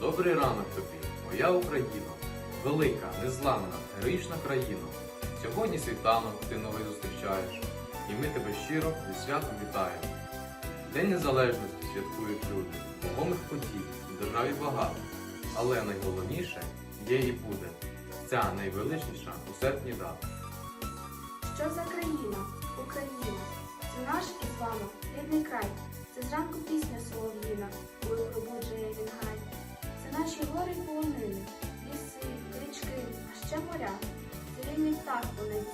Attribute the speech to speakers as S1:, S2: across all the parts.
S1: Добрий ранок тобі, моя Україна, велика, незламна, героїчна країна. Сьогодні світанок ти новий зустрічаєш, і ми тебе щиро зі святом вітаємо. День Незалежності святкують люди, вагомих подій в державі багато, але найголовніше є і буде ця найвеличніша у серпні дата.
S2: Що за країна? Україна. Це наш із вами рідний край. Це зранку пісня солов'їна, коли пробуджує він наші гори полонини, ліси, річки, а ще моря. Вільний птах по небі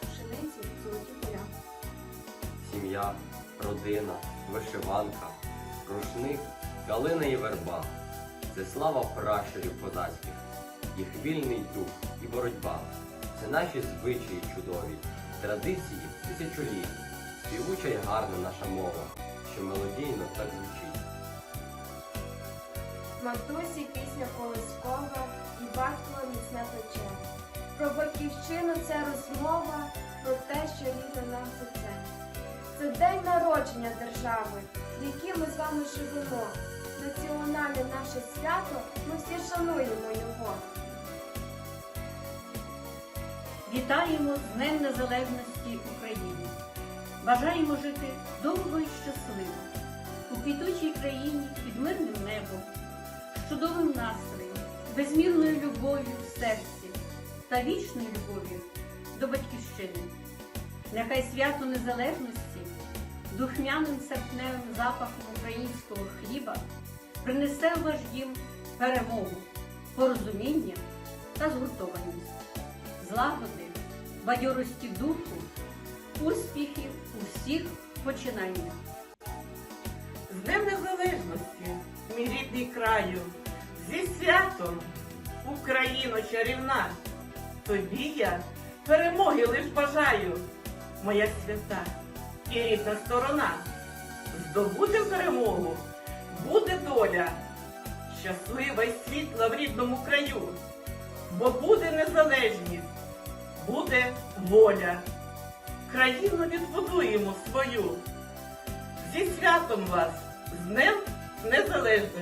S2: пшениці, золоті поля.
S3: сім'я, родина, вишиванка, рушник, калина і верба. Це слава пращурів козацьких, їх вільний дух і боротьба. Це наші звичаї чудові, традиції тисячоліть, співуча й гарна наша мова, що мелодійно так звучить.
S4: Матусі пісня колискова і батько міцне плече. Про батьківщину це розмова, про те, що рідне нам серце. Це день народження держави, в якій ми з вами живемо. Національне наше свято, ми всі шануємо його.
S5: Вітаємо з Днем Незалежності України. Бажаємо жити довго і щасливо у квітучій країні під мирним небом, чудовим настроєм, безмірною любов'ю в серці та вічною любов'ю до батьківщини. Нехай свято незалежності духмяним серпневим запахом українського хліба принесе в ваш дім перемогу, порозуміння та згуртованість злагоди, бадьорості духу, успіхів у всіх починаннях.
S6: Рідний краю, зі святом, Україно чарівна, тобі я перемоги лиш бажаю, моя свята і рідна сторона. Здобудем перемогу, буде доля, щаслива й світла в рідному краю, бо буде незалежність, буде воля. Країну відбудуємо свою. Зі святом вас, з Днем Незалежності!